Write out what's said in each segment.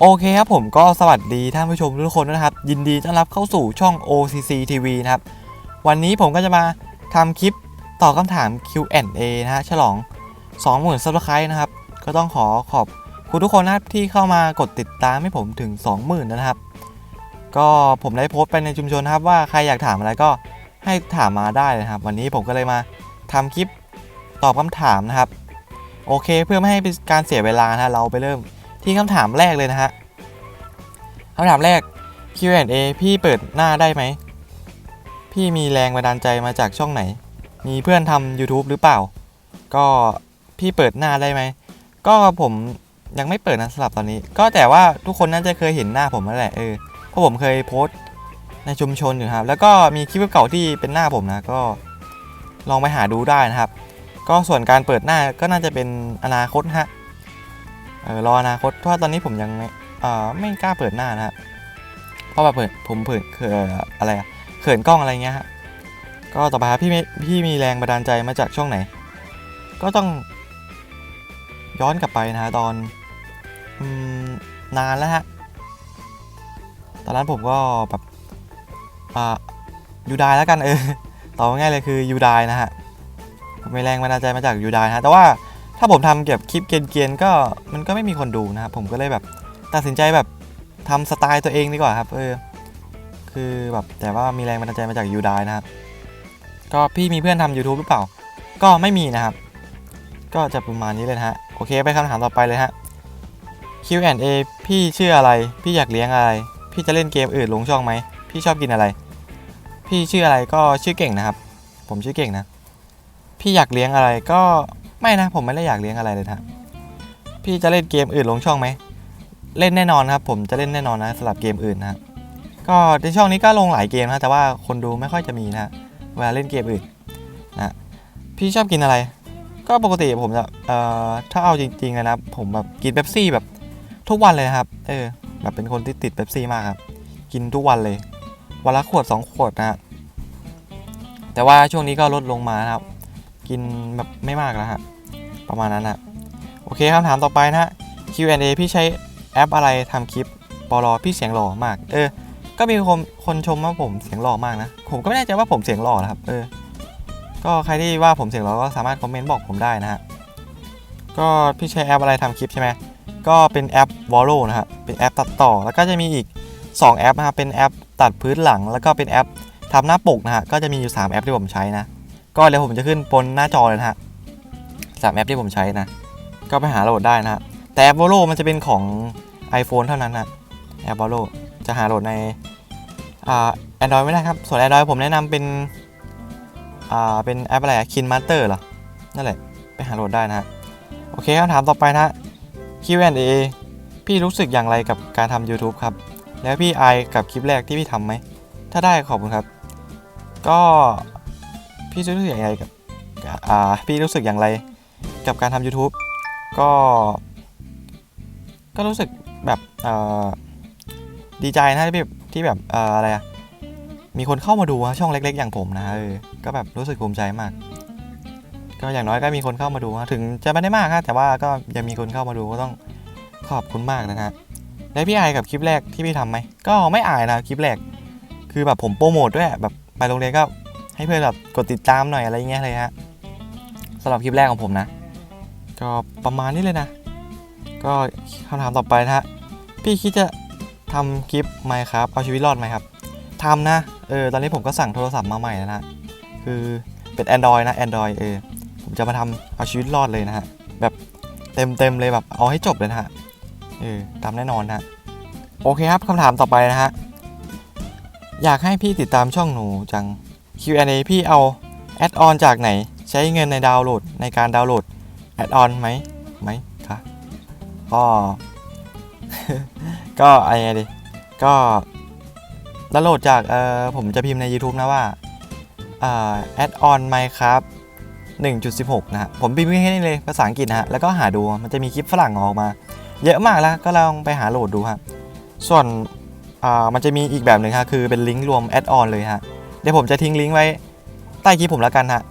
โอเคครับผมก็สวัสดีท่านผู้ชมทุกคนนะครับ ยินดีต้อนรับเข้าสู่ช่อง OCC TV นะครับ วันนี้ผมก็จะมาทำคลิปตอบคำถาม Q&A นะฮะฉลอง 20,000 Subscribe นะครับ ก็ต้องขอขอบคุณทุกคนนะครับที่เข้ามากดติดตามให้ผมถึง 20,000 นะครับ ก็ผมได้โพสต์ไปในชุมชนนะครับ ว่าใครอยากถามอะไรก็ให้ถามมาได้นะครับ วันนี้ผมก็เลยมาทำคลิปตอบคำถามนะครับ โอเคเพื่อไม่ให้เป็นการเสียเวลานะเราไปเริ่ม ที่คำถามแรกเลยนะฮะคำถามแรก Q&A พี่เปิดหน้าได้ไหม พี่มีแรงบันดาลใจมาจากช่องไหน มีเพื่อนทำ YouTube หรือเปล่า ก็พี่เปิดหน้าได้ไหม ก็ผมยังไม่เปิดนะสำหรับตอนนี้ ก็แต่ว่าทุกคนน่าจะเคยเห็นหน้าผมนั่นแหละเออเพราะผมเคยโพสต์ในชุมชนอยู่ครับ แล้วก็มีคลิปเก่าที่เป็นหน้าผมนะก็ลองไปหาดูได้นะครับ ก็ส่วนการเปิดหน้าก็น่าจะเป็นอนาคตฮะ เออรออนาคตเพราะว่าตอนนี้ผมยังไม่เอ่อไม่กล้าเปิดหน้านะฮะเพราะว่าเปิดผมเปิดเขินอะไรอะเขินกล้องอะไรเงี้ยฮะก็ต่อไปครับพี่พี่มีแรงบันดาลใจมาจากช่องไหน ก็ต้องย้อนกลับไปนะฮะตอนอืมนานแล้วฮะตอนนั้นผมก็แบบอ่ายูไดแล้วกันเออตอบง่ายเลยคือยูไดนะฮะผมมีแรงบันดาลใจมาจากยูไดนะฮะแต่ว่า ถ้าผมทำเก็บคลิปเกียนๆก็มันก็ไม่มีคนดูนะครับผมก็เลยแบบตัดสินใจแบบทำสไตล์ตัวเองดีกว่าครับเออคือแบบแต่ว่ามีแรงบันดาลใจมาจากยูไดนะครับก็พี่มีเพื่อนทำ YouTube หรือเปล่า ก็ไม่มีนะครับ ก็จะประมาณนี้เลยฮะโอเคไปคำถามต่อไปเลยฮะ Q&A พี่ชื่ออะไร พี่อยากเลี้ยงอะไร พี่จะเล่นเกมอื่นลงช่องไหม พี่ชอบกินอะไร พี่ชื่ออะไรก็ชื่อเก่งนะครับ ผมชื่อเก่งนะ พี่อยากเลี้ยงอะไรก็ ไม่นะผมไม่ได้อยากเลี้ยงอะไรเลยนะพี่จะเล่นเกมอื่นลงช่องไหมเล่นแน่นอนครับ ผมจะเล่นแน่นอนนะสำหรับเกมอื่นนะก็ในช่องนี้ก็ลงหลายเกมนะแต่ว่าคนดูไม่ค่อยจะมีนะเวลาเล่นเกมอื่นนะพี่ชอบกินอะไร ก็ปกติผมจะเอ่อถ้าเอาจริงๆเลยนะผมแบบกินเบปซี่แบบทุกวันเลยครับเออแบบเป็นคนที่ติดเบปซี่มากครับกินทุกวันเลยวันละขวดสองขวดนะฮะแต่ว่าช่วงนี้ก็ลดลงมานะครับ กินแบบไม่มากแล้วฮะ ประมาณนั้นนะโอเคคำถามต่อไปนะฮะ Q&A พี่ใช้แอปอะไรทำคลิปปลอพี่เสียงหล่อมาก เออ ก็มีคนคนชมว่าผมเสียงหล่อมากนะ ผมก็ไม่แน่ใจว่าผมเสียงหล่อนะครับ เออ ก็ใครที่ว่าผมเสียงหล่อก็สามารถคอมเมนต์บอกผมได้นะฮะ ก็พี่ใช้แอปอะไรทำคลิปใช่ไหมก็เป็นแอป v o l o นะครับเป็นแอปตัดต่อ แล้วก็จะมีอีก 2 แอปนะครับเป็นแอปตัดพื้นหลัง แล้วก็เป็นแอปทำหน้าปกนะฮะ ก็จะมีอยู่ 3 แอปที่ผมใช้นะ ก็เดี๋ยวผมจะขึ้นบนหน้าจอเลยนะฮะสามแอปที่ผมใช้นะ ก็ไปหาโหลดได้นะฮะ แต่แอป v o l o มันจะเป็นของ iPhone เท่านั้นนะแอป v o l o จะหาโหลดในอ่า Android ไม่ได้ครับ ส่วน Android ผมแนะนำเป็นอ่าเป็นแอปอะไรอะ Kin Master เหรอ นั่นแหละ ไปหาโหลดได้นะฮะ โอเคคำถามต่อไปนะฮะ Q&A พี่รู้สึกอย่างไรกับการทำ YouTube ครับ แล้วพี่ไอกับคลิปแรกที่พี่ทำไหม ถ้าได้ขอบคุณครับ ก็ พี่รู้สึกอย่างไรกับอ่าพี่รู้สึกอย่างไรกับการทำ YouTube ก็ ก็รู้สึกแบบเอ่อดีใจนะที่แบบที่แบบเอ่ออะไรอะมีคนเข้ามาดูอะช่องเล็ก ๆ อย่างผมนะเออก็แบบรู้สึกภูมิใจมาก ก็อย่างน้อยก็มีคนเข้ามาดูนะถึงจะไม่ได้มากนะแต่ว่าก็ยังมีคนเข้ามาดูก็ต้องขอบคุณมากนะฮะแล้วพี่อายกับคลิปแรกที่พี่ทำไหมก็ไม่อายนะคลิปแรก คือแบบผมโปรโมทด้วยแบบไปโรงเรียนก็ ให้เพื่อนแบบกดติดตามหน่อยอะไรเงี้ยเลยฮะสำหรับคลิปแรกของผมนะ ก็ประมาณนี้เลยนะ ก็คำถามต่อไปนะฮะพี่คิดจะทำคลิปไหมครับเอาชีวิตรอดไหมครับทำนะเออตอนนี้ผมก็สั่งโทรศัพท์มาใหม่แล้วนะคือเป็น Android นะ Android เออผมจะมาทำเอาชีวิตรอดเลยนะฮะแบบเต็มเต็มเลยแบบเอาให้จบเลยนะฮะเออทำแน่นอนนะโอเคครับคำถามต่อไปนะฮะอยากให้พี่ติดตามช่องหนูจัง Q&A พี่เอาแอดออนจากไหน ใช้เงินในดาวน์โหลดในการดาวน์โหลดแอดออนไหมไหมคะก็ก็อะไรไงดิก็ดาวน์โหลดจากเอ่อผมจะพิมพ์ใน YouTube นะว่าอ่าแอดออนไหมครับ1.16 นะฮะ ผมพิมพ์แค่นี้เลยภาษาอังกฤษนะฮะ แล้วก็หาดูมันจะมีคลิปฝรั่งออกมา เยอะมากแล้วก็ลองไปหาโหลดดูฮะ ส่วนอ่ามันจะมีอีกแบบหนึ่งฮะ คือเป็นลิงก์รวมแอดออนเลยฮะ ดี๋ยวผมจะทิ้งลิงก์ไว้ใต้คลิปผมแล้วกันฮะ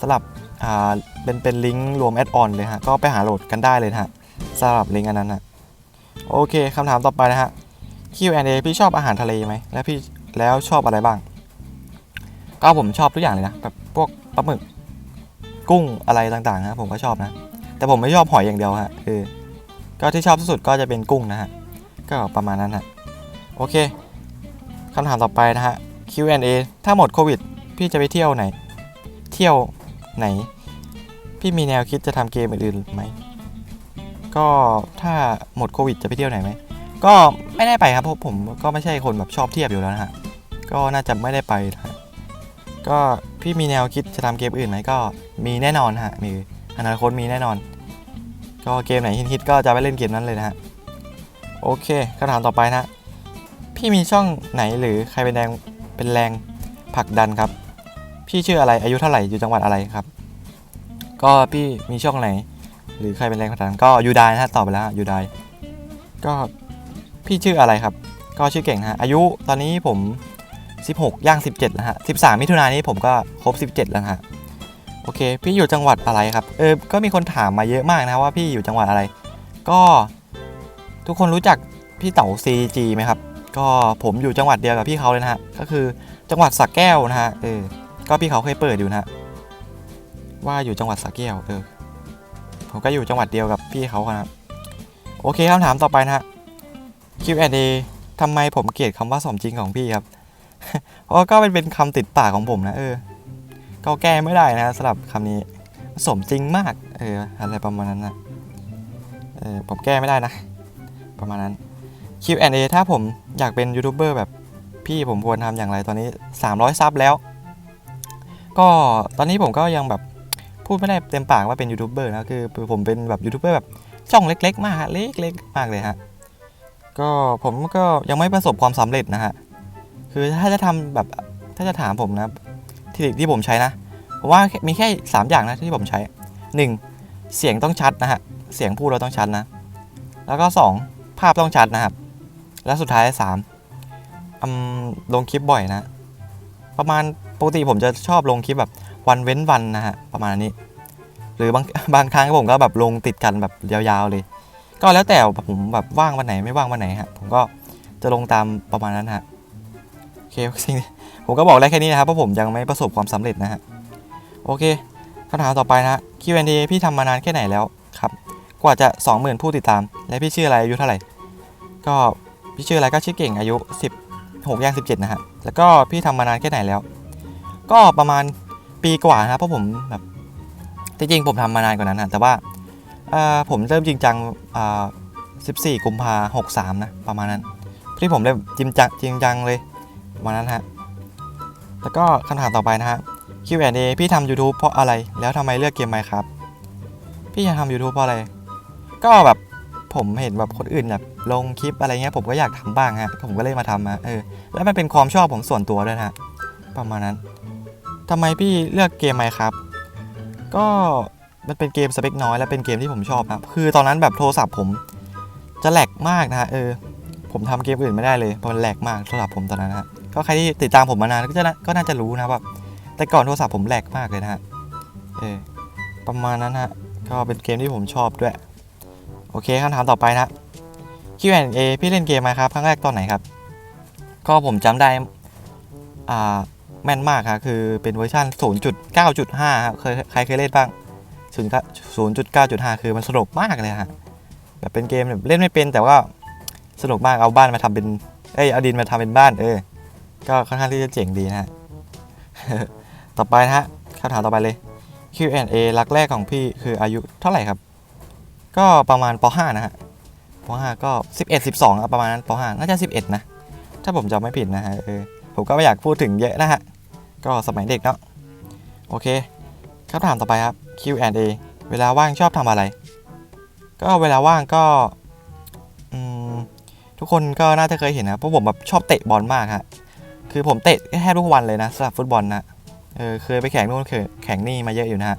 สำหรับอ่าเป็นเป็นลิงก์รวมแอดออนเลยฮะก็ไปหาโหลดกันได้เลยฮะสำหรับลิงก์อันนั้นนะโอเคคำถามต่อไปนะฮะ Q&A พี่ชอบอาหารทะเลไหมแล้วพี่แล้วชอบอะไรบ้าง ก็ผมชอบทุกอย่างเลยนะแบบพวกปลาหมึกกุ้งอะไรต่างๆนะผมก็ชอบนะ แต่ผมไม่ชอบหอยอย่างเดียวฮะคือ ก็ที่ชอบที่สุดก็จะเป็นกุ้งนะฮะก็ประมาณนั้นฮะโอเคคำถามต่อไปนะฮะ Q&A ถ้าหมดโควิด พี่จะไปเที่ยวไหน เที่ยวไหน พี่มีแนวคิดจะทำเกมอื่นๆไหม ก็ถ้าหมดโควิดจะไปเที่ยวไหนไหม ก็ไม่ได้ไปครับเพราะผมก็ไม่ใช่คนแบบชอบเที่ยวอยู่แล้วนะฮะ ก็น่าจะไม่ได้ไปนะก็พี่มีแนวคิดจะทำเกมอื่นไหมก็มีแน่นอนฮะ มีอนาคตมีแน่นอน ก็เกมไหนฮิตๆก็จะไปเล่นเกมนั้นเลยนะฮะ โอเคคำถามต่อไปนะ พี่มีช่องไหนหรือใครเป็นแรง เป็นแรงผลักดันครับ พี่ชื่ออะไรอายุเท่าไหร่อยู่จังหวัดอะไรครับ ก็พี่มีช่องไหน หรือใครเป็นแรงผลักดันก็ยูไดนะฮะตอบไปแล้วยูไดก็พี่ชื่ออะไรครับ ก็ชื่อเก่งฮะอายุตอนนี้ผม 16 ย่าง 17แล้วฮะ13 มิถุนายนนี้ผมก็ครบ 17 แล้วฮะโอเค พี่อยู่จังหวัดอะไรครับเออก็มีคนถามมาเยอะมากนะว่าพี่อยู่จังหวัดอะไร ก็ทุกคนรู้จักพี่เต๋า CG ไหมครับ ก็ผมอยู่จังหวัดเดียวกับพี่เขาเลยนะฮะก็คือจังหวัดสระแก้วนะฮะเออก็พี่เขาเคยเปิดอยู่นะฮะว่าอยู่จังหวัดสระแก้วเออผมก็อยู่จังหวัดเดียวกับพี่เขาครับโอเคคำถามต่อไปนะฮะ Q&A ทำไมผมเกลียดคำว่าสมจริงของพี่ครับ เพราะก็เป็นเป็นคำติดปากของผมนะเออ ก็แก้ไม่ได้นะสำหรับคำนี้ สมจริงมาก เอออะไรประมาณนั้นนะเออผมแก้ไม่ได้นะ ประมาณนั้น Q&A ถ้าผมอยากเป็นยูทูบเบอร์แบบพี่ผมควรทำอย่างไรตอนนี้ 300 ซับแล้ว ก็ตอนนี้ผมก็ยังแบบพูดไม่ได้เต็มปากว่าเป็นยูทูบเบอร์นะคือผมเป็นแบบยูทูบเบอร์แบบช่องเล็ก ๆ มากฮะเล็กๆมากเลยฮะก็ผมก็ยังไม่ประสบความสำเร็จนะฮะคือถ้าจะทำแบบถ้าจะถามผมนะที่ที่ผมใช้นะผมว่ามีแค่ 3 อย่างนะที่ผมใช้ 1. เสียงต้องชัดนะฮะเสียงพูดเราต้องชัดนะ แล้วก็ 2. ภาพต้องชัดนะครับ และสุดท้าย3อืมลงคลิปบ่อยนะ ประมาณปกติผมจะชอบลงคลิปแบบวันเว้นวันนะฮะประมาณนี้ หรือบางบางครั้งผมก็แบบลงติดกันแบบยาวๆเลย ก็แล้วแต่ผมแบบว่างวันไหนไม่ว่างวันไหนฮะผมก็จะลงตามประมาณนั้นฮะโอเคสิ่งผมก็บอกได้แค่นี้นะครับเพราะผมยังไม่ประสบความสำเร็จนะฮะโอเคคำถามต่อไปนะฮะ Q&A พี่ทำมานานแค่ไหนแล้วครับ กว่าจะ 20,000 ผู้ติดตาม และพี่ชื่ออะไรอายุเท่าไหร่ ก็ พี่ชื่ออะไรก็ชื่อเก่งอายุ 16ย่าง17 นะฮะ แล้วก็พี่ทำมานานแค่ไหนแล้ว ก็ประมาณปีกว่านะครับเพราะผมแบบจริงๆผมทำมานานกว่านั้นนะแต่ว่าผมเริ่มจริงจังอ่า14 กุมภาหกสามนะประมาณนั้นที่ผมเริ่มจริงจังจริงจังเลยประมาณนั้นฮะแล้วก็คำถามต่อไปนะฮะ Q&A พี่ทำ YouTube เพราะอะไร แล้วทำไมเลือกเกมไหมครับ พี่จะทำ YouTube เพราะอะไร ก็แบบ ผมเห็นแบบคนอื่นแบบลงคลิปอะไรเงี้ยผมก็อยากทำบ้างฮะผมก็เลยมาทำมาเออแล้วมันเป็นความชอบผมส่วนตัวด้วยนะประมาณนั้นทำไมพี่เลือกเกมไหมครับ ก็มันเป็นเกมสเปคน้อยและเป็นเกมที่ผมชอบนะคือตอนนั้นแบบโทรศัพท์ผมจะแหลกมากนะฮะเออ ผมทำเกมอื่นไม่ได้เลยเพราะมันแหลกมากโทรศัพท์ผมตอนนั้นนะฮะก็ใครที่ติดตามผมมานานก็จะก็น่าจะรู้นะว่าแต่ก่อนโทรศัพท์ผมแหลกมากเลยนะฮะเออประมาณนั้นฮะก็เป็นเกมที่ผมชอบด้วย โอเคคำถามต่อไปนะ Q&A พี่เล่นเกมไหมครับครั้งแรกตอนไหนครับ ก็ผมจำได้อ่าแม่นมากครับคือเป็นเวอร์ชัน0.9.5ครับเคยใครเคยเล่นบ้าง0.9.5 คือมันสนุกมากเลยฮะแบบเป็นเกมแบบเล่นไม่เป็นแต่ว่าสนุกมากเอาบ้านมาทำเป็น เอ้ยเอาดินมาทำเป็นบ้านเออ ก็ค่อนข้างที่จะเจ๋งดีนะฮะ ต่อไปนะฮะคำถามต่อไปเลย Q&A รักแรกของพี่คืออายุเท่าไหร่ครับ ก็ประมาณป .5 นะฮะป .5 ก็ 11 12อะประมาณนั้นป .5 น่าจะ 11 นะ ถ้าผมจำไม่ผิดนะฮะเออผมก็ไม่อยากพูดถึงเยอะนะฮะ ก็สมัยเด็กเนาะโอเคคำถามต่อไปครับ Q&A เวลาว่างชอบทำอะไร ก็เวลาว่างก็ทุกคนก็น่าจะเคยเห็นนะเพราะผมแบบชอบเตะบอลมากฮะคือผมเตะแทบทุกวันเลยนะสำหรับฟุตบอลนะเออเคยไปแข่งนู่นเคยแข่งนี่มาเยอะอยู่นะฮะ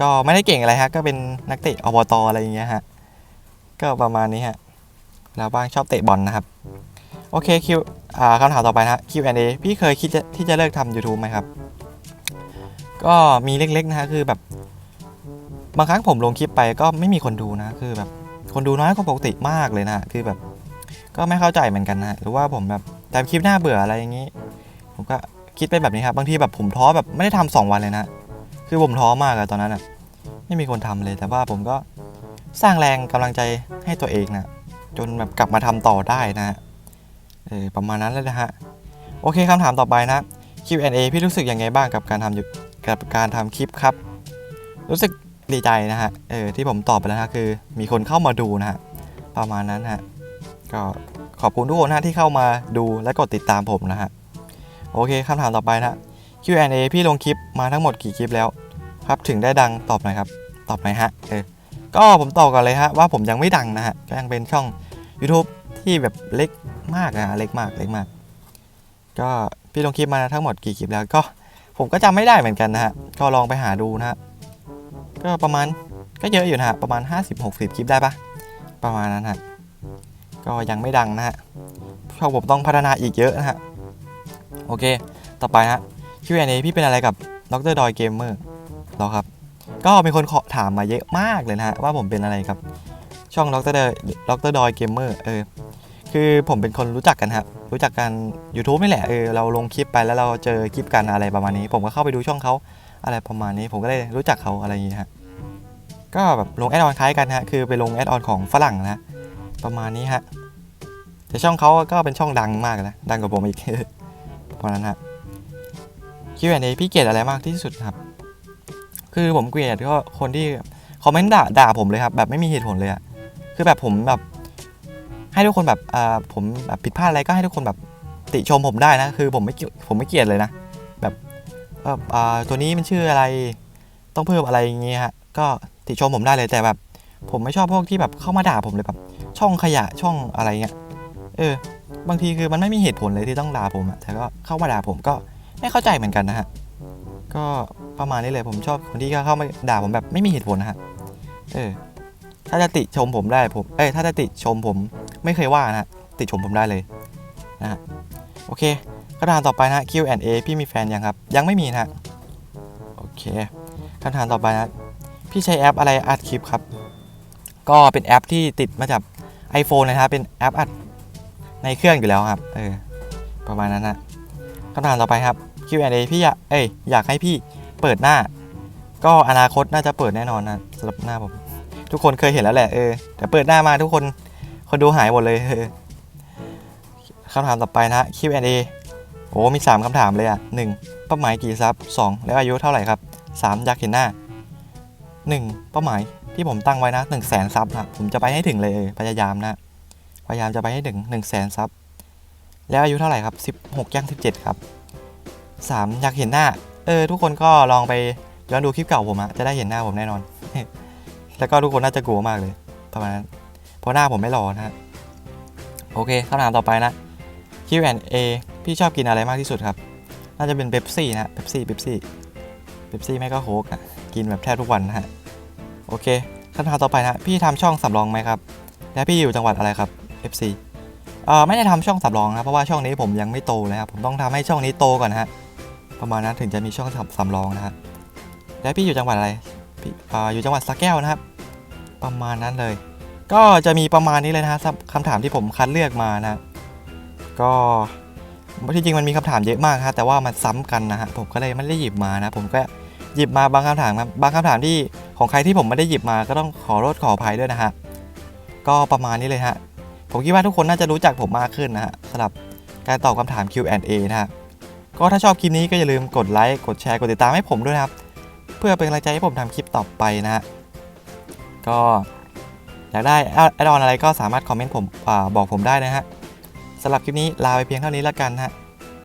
ก็ไม่ได้เก่งอะไรฮะ ก็เป็นนักเตะอบตอะไรอย่างเงี้ยฮะ ก็ประมาณนี้ฮะเวลาว่างชอบเตะบอลนะครับ โอเคคิวอ่าคำถามต่อไปนะฮะ Q&A พี่เคยคิดจะที่จะเลิกทำ YouTube ไหมครับ ก็มีเล็กๆนะฮะ คือแบบ บางครั้งผมลงคลิปไปก็ไม่มีคนดูนะ คือแบบคนดูน้อยกว่าปกติมากเลยนะคือแบบ ก็ไม่เข้าใจเหมือนกันนะหรือว่าผมแบบแต่คลิปหน้าเบื่ออะไรอย่างนี้ ผมก็คิดเป็นแบบนี้ครับ บางทีแบบผมท้อแบบไม่ได้ทำสองวันเลยนะ คือผมท้อมากอะตอนนั้นอะไม่มีคนทำเลยแต่ว่าผมก็สร้างแรงกำลังใจให้ตัวเองนะจนแบบกลับมาทำต่อได้นะฮะเออประมาณนั้นเลยนะฮะโอเคคำถามต่อไปนะ Q&A พี่รู้สึกยังไงบ้างกับการทำอยู่กับการทำคลิปครับ รู้สึกดีใจนะฮะเออที่ผมตอบไปแล้วนะคือมีคนเข้ามาดูนะฮะประมาณนั้นฮะก็ขอบคุณทุกคนนะที่เข้ามาดูและกดติดตามผมนะฮะโอเคคำถามต่อไปนะ Q&A พี่ลงคลิปมาทั้งหมดกี่คลิปแล้วครับถึงได้ดังตอบหน่อยครับ ตอบหน่อยฮะเออก็ผมตอบก่อนเลยฮะว่าผมยังไม่ดังนะฮะก็ยังเป็นช่อง YouTube ที่แบบเล็กมากนะเล็กมากเล็กมาก ก็พี่ลงคลิปมาทั้งหมดกี่คลิปแล้วก็ผมก็จำไม่ได้เหมือนกันนะฮะก็ลองไปหาดูนะฮะก็ประมาณก็เยอะอยู่นะฮะประมาณ 50-60 คลิปได้ปะประมาณนั้นฮะก็ยังไม่ดังนะฮะเพราะผมต้องพัฒนาอีกเยอะนะฮะโอเค ต่อไปฮะ Q&A พี่เป็นอะไรกับดรดอยเกมเมอร์หรอครับ ก็มีคนขอถามมาเยอะมากเลยนะฮะว่าผมเป็นอะไรครับ ช่องดรดอยดรดอยเกมเมอร์เออคือผมเป็นคนรู้จักกันครับรู้จักกัน YouTube นี่แหละเออเราลงคลิปไปแล้วเราเจอคลิปกันอะไรประมาณนี้ ผมก็เข้าไปดูช่องเขาอะไรประมาณนี้ ผมก็เลยรู้จักเขาอะไรอย่างนี้ฮะก็แบบลงแอดออนคล้ายกันฮะคือไปลงแอดออนของฝรั่งนะประมาณนี้ฮะแต่ช่องเขาก็เป็นช่องดังมากนะดังกว่าผมอีกปราณนั้นฮะ Q&A พี่เกลียดอะไรมากที่สุดครับ คือผมเกลียดก็คนที่คอมเมนต์ด่าด่าผมเลยครับแบบไม่มีเหตุผลเลยอะคือแบบผมแบบให้ทุกคนแบบอ่าผมแบบผิดพลาดอะไรก็ให้ทุกคนแบบติชมผมได้นะ คือผมไม่ผมไม่เกลียดเลยนะ แบบเอออ่าตัวนี้มันชื่ออะไรต้องเพิ่มอะไรอย่างเงี้ยฮะก็ติชมผมได้เลยแต่แบบ ผมไม่ชอบพวกที่แบบเข้ามาด่าผมเลยแบบ ช่องขยะช่องอะไรเงี้ยเออบางทีคือมันไม่มีเหตุผลเลยที่ต้องด่าผมอะแต่ก็เข้ามาด่าผมก็ ไม่เข้าใจเหมือนกันนะฮะ ก็ประมาณนี้เลยผมชอบคนที่เข้ามาด่าผมแบบไม่มีเหตุผลนะฮะ เออ ถ้าจะติชมผมได้ผม เอ้ย ถ้าจะติชมผม ไม่เคยว่านะฮะติชมผมได้เลยนะฮะ โอเคคำถามต่อไปนะ Q&A พี่มีแฟนยังครับ ยังไม่มีนะฮะโอเคคำถามต่อไปนะ พี่ใช้แอปอะไรอัดคลิปครับ ก็เป็นแอปที่ติดมาจาก iPhone นะครับเป็นแอปอัดในเครื่องอยู่แล้วครับ เออ ประมาณนั้นนะ คำถามต่อไปครับ Q&A พี่อยากเอ้ยอยากให้พี่เปิดหน้า ก็อนาคตน่าจะเปิดแน่นอนนะสำหรับหน้าผม ทุกคนเคยเห็นแล้วแหละเออแต่เปิดหน้ามาทุกคนคนดูหายหมดเลยเออคำถามต่อไปนะ Q&A โอ้มี 3คำถามเลยอะหนึ่งเป้าหมายกี่ซับ2แล้วอายุเท่าไหร่ครับ3อยากเห็นหน้า1เป้าหมายที่ผมตั้งไว้นะ1 0 0 0 0แสนซับนะผมจะไปให้ถึงเลยพยายามนะ พยายามจะไปให้ถึง1 0 0 0 0แสนซับ แล้วอายุเท่าไหร่ครับ 16ย่าง17 ครับ 3 อยากเห็นหน้า เออ ทุกคนก็ลองไปย้อนดูคลิปเก่าผมอะจะได้เห็นหน้าผมแน่นอน แล้วก็ทุกคนน่าจะกลัวมากเลยประมาณนั้นเพราะหน้าผมไม่หล่อนะฮะโอเคคำถามต่อไปนะ Q&A พี่ชอบกินอะไรมากที่สุดครับ น่าจะเป็นเบปซี่นะฮะเบปซี่เบปซี่เบปซี่ไม่ก็โค้กอะกินแบบแทบทุกวันนะฮะ โอเคคำถามต่อไปนะ พี่ทำช่องสำรองไหมครับ และพี่อยู่จังหวัดอะไรครับ FC ไม่ได้ทำช่องสำรองนะเพราะว่าช่องนี้ผมยังไม่โตเลยครับผมต้องทำให้ช่องนี้โตก่อนนะฮะประมาณนั้นถึงจะมีช่องสำสำรองนะฮะแล้วพี่อยู่จังหวัดอะไรพี่ออยู่จังหวัดสระแก้วนะครับ ประมาณนั้นเลย ก็จะมีประมาณนี้เลยนะฮะสำหรับคำถามที่ผมคัดเลือกมานะก็ที่จริงมันมีคำถามเยอะมากฮะแต่ว่ามันซ้ำกันนะฮะผมก็เลยไม่ได้หยิบมานะ ผมก็หยิบมาบางคำถามครับบางคำถามที่ของใครที่ผมไม่ได้หยิบมาก็ต้องขอโทษขออภัยด้วยนะฮะก็ประมาณนี้เลยฮะ ผมคิดว่าทุกคนน่าจะรู้จักผมมากขึ้นนะฮะสำหรับการตอบคำถาม Q&A นะฮะก็ถ้าชอบคลิปนี้ก็อย่าลืมกดไลค์กดแชร์กดติดตามให้ผมด้วยนะครับ เพื่อเป็นกำลังใจให้ผมทำคลิปต่อไปนะฮะก็อยากได้แอดออนอะไรก็สามารถคอมเมนต์ผมอบอกผมได้นะฮะสำหรับคลิปนี้ลาไปเพียงเท่านี้แล้วกันฮะ